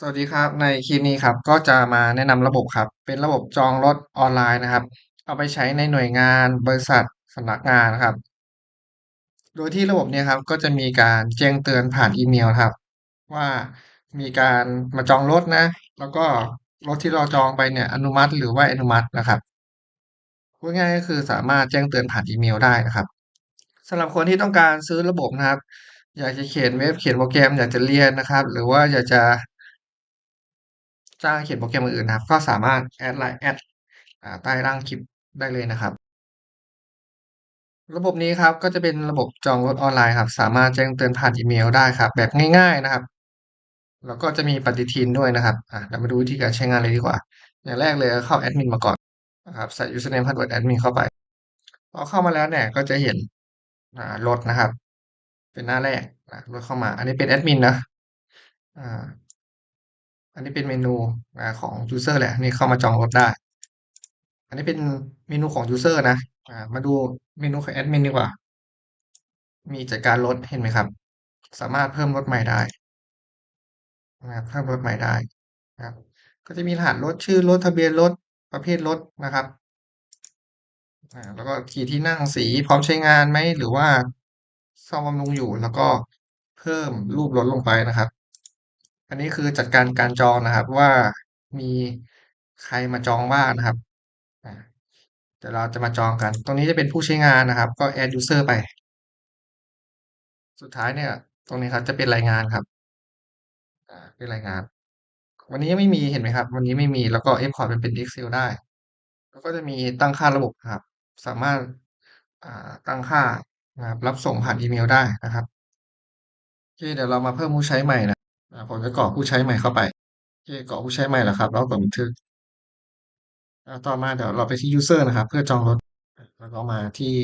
สวัสดีครับในคลิปนี้ครับก็จะมาแนะนำระบบครับ เป็นระบบจองรถออนไลน์นะครับ เอาไปใช้ในหน่วยงานบริษัทสำนักงานนะครับ โดยที่ระบบเนี้ยครับก็จะมีการแจ้งเตือนผ่านอีเมลครับ ว่ามีการมาจองรถนะ แล้วก็รถที่เราจองไปเนี่ยอนุมัติหรือไม่อนุมัตินะครับพูดง่ายก็คือสามารถแจ้งเตือนผ่านอีเมลได้นะครับสำหรับคนที่ต้องการซื้อระบบนะครับ อยากจะเขียนเว็บเขียนโปรแกรม อยากจะเรียนนะครับ หรือว่าอยากจะ จ้างเขียนโปรแกรมอื่นนะครับ ก็สามารถแอดไลน์แอดใต้ล่างคลิปได้เลยนะครับ ระบบนี้ครับก็จะเป็นระบบจองรถออนไลน์ครับ สามารถแจ้งเตือนผ่านอีเมลได้ครับ แบบง่าย ๆนะครับ แล้วก็จะมีปฏิทินด้วยนะครับอ่าเรามาดูวิธีการใช้งานเลยดีกว่า อย่างแรกเลยเข้าแอดมินมาก่อนนะครับใส่ยูสเนมพาสเวิร์ดแอดมินเข้าไปพอเข้ามาแล้วเนี่ยก็จะเห็นรถนะครับ เป็นหน้าแรกรถเข้ามา อันนี้เป็นแอดมินนะอ่า อันนี้เป็นเมนูของยูสเซอร์แหละนี่เข้ามาจองรถได้ อันนี้เป็นเมนูของยูสเซอร์นะมาดูเมนูของแอดมินดีกว่า มีจัดการรถเห็นไหมครับ สามารถเพิ่มรถใหม่ได้นะครับเพิ่มรถใหม่ได้นะครับ ก็จะมีรหัสรถชื่อรถทะเบียนรถประเภทรถนะครับแล้วก็กี่ที่นั่งสีพร้อมใช้งานไหมหรือว่าซ่อมบำรุงอยู่แล้วก็เพิ่มรูปรถลงไปนะครับ อันนี้คือจัดการการจองนะครับ ว่ามีใครมาจองบ้างนะครับเดี๋ยวเราจะมาจองกัน ตรงนี้จะเป็นผู้ใช้งานนะครับ ก็ add user ไป สุดท้ายเนี่ย ตรงนี้ครับจะเป็นรายงานครับเป็นรายงาน วันนี้ไม่มีเห็นไหมครับ วันนี้ไม่มีแล้วก็ export เป็น Excel ได้ แล้วก็จะมีตั้งค่าระบบครับ สามารถตั้งค่านะครับรับส่งผ่านอีเมลได้นะครับโอเคเดี๋ยวเรามาเพิ่มผู้ใช้ใหม่นะ ผมจะกรอกผู้ใช้ใหม่เข้าไปโอเคกรอกผู้ใช้ใหม่แล้วครับแล้วกดบันทึกต่อมาเดี๋ยวเราไปที่ยูสเซอร์นะครับ เพื่อจองรถแล้วก็มาที่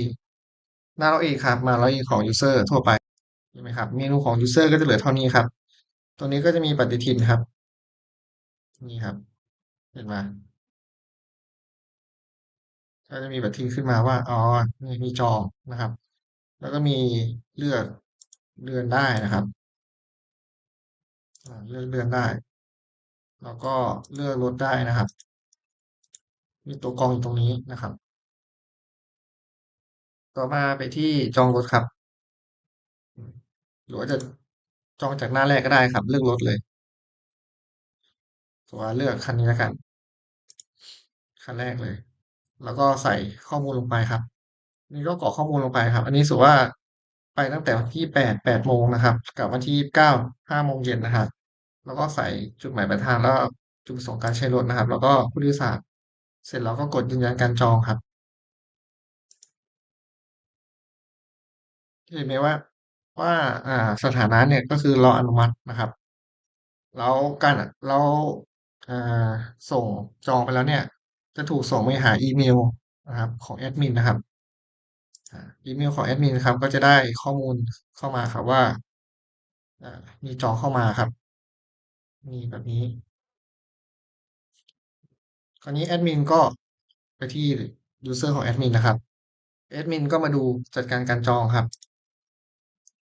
หน้า Login ครับ มา Login ของยูสเซอร์ทั่วไปเห็นไหมครับ เมนูของยูสเซอร์ก็จะเหลือเท่านี้ครับ ตรงนี้ก็จะมีปฏิทินครับ นี่ครับ เห็นไหม?ก็จะมีปฏิทินขึ้นมาว่าอ๋อนี่มีจองนะครับ แล้วก็มีเลือกเดือนได้นะครับ เลือกเดือนได้ แล้วก็เลือกรถได้นะครับ มีตัวกรองอยู่ตรงนี้นะครับ ต่อมาไปที่จองรถครับ หรือว่าจะจองจากหน้าแรกก็ได้ครับ เลือกรถเลยผมว่าเลือกคันนี้แล้วกัน คันแรกเลย แล้วก็ใส่ข้อมูลลงไปครับ นี่ก็กรอกข้อมูลลงไปครับ อันนี้สมมุว่า ไปตั้งแต่วันที่8 8โมงนะครับกลับวันที่29 5โมงเย็นนะครับ แล้วก็ใส่จุดหมายปลายทางแล้วจุดประสงค์การใช้รถนะครับ แล้วก็ผู้โดยสารเสร็จแล้วก็กดยืนยันการจองครับเห็นไหมว่าว่าอ่าสถานะเนี่ยก็คือรออนุมัตินะครับ แล้วการแล้วอ่าส่งจองไปแล้วเนี่ย จะถูกส่งไปหาอีเมลนะครับ ของแอดมินนะครับ อีเมลของแอดมินครับก็จะได้ข้อมูลเข้ามาครับว่ามีจองเข้ามาครับ มีแบบนี้ คราวนี้แอดมินก็ไปที่ยูเซอร์ของแอดมินนะครับแอดมินก็มาดูจัดการการจองครับ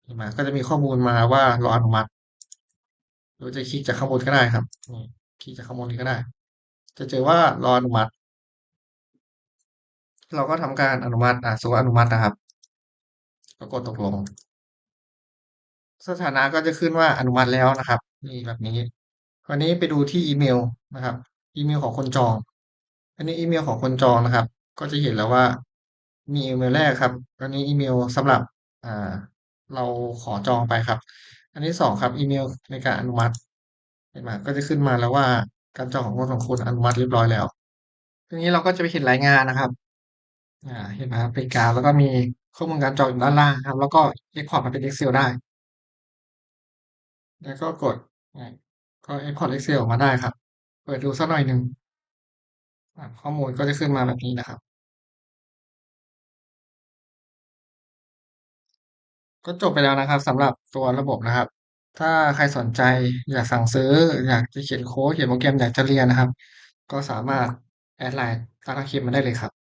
เห็นไหมก็จะมีข้อมูลมาว่ารออนุมัติหรือจะคลิกจากข้างบนก็ได้ครับคลิกจากข้างบนนี้ก็ได้ จะเจอว่ารออนุมัติ เราก็ทำการอนุมัติอ่าสมมุติอนุมัตินะครับ ก็กดตกลง สถานะก็จะขึ้นว่าอนุมัติแล้วนะครับนี่แบบนี้คราวนี้ไปดูที่อีเมลนะครับ อีเมลของคนจอง อันนี้อีเมลของคนจองนะครับ ก็จะเห็นแล้วว่า มีอีเมลแรกครับอันนี้อีเมลสำหรับอ่าเราขอจองไปครับ อันที่2ครับ อีเมลในการอนุมัติเห็นไหมก็จะขึ้นมาแล้วว่าการจองของรถของคุณอนุมัติเรียบร้อยแล้วทีนี้เราก็จะไปเห็นรายงานนะครับ อ่า เห็นไหมครับ เป็นกราฟแล้วก็มีข้อมูลการจองอยู่ด้านล่างครับ แล้วก็ export มาเป็น Excel ได้ แล้วก็กดอ่าก็ export Excel ออกมาได้ครับ เปิดดูสักหน่อยหนึ่งข้อมูลก็จะขึ้นมาแบบนี้นะครับ ก็จบไปแล้วนะครับสำหรับตัวระบบนะครับ ถ้าใครสนใจอยากสั่งซื้อ อยากจะเขียนโค้ดเขียนโปรแกรมอยากจะเรียนนะครับ ก็สามารถแอดไลน์ใต้ล่างคลิปมาได้เลยครับ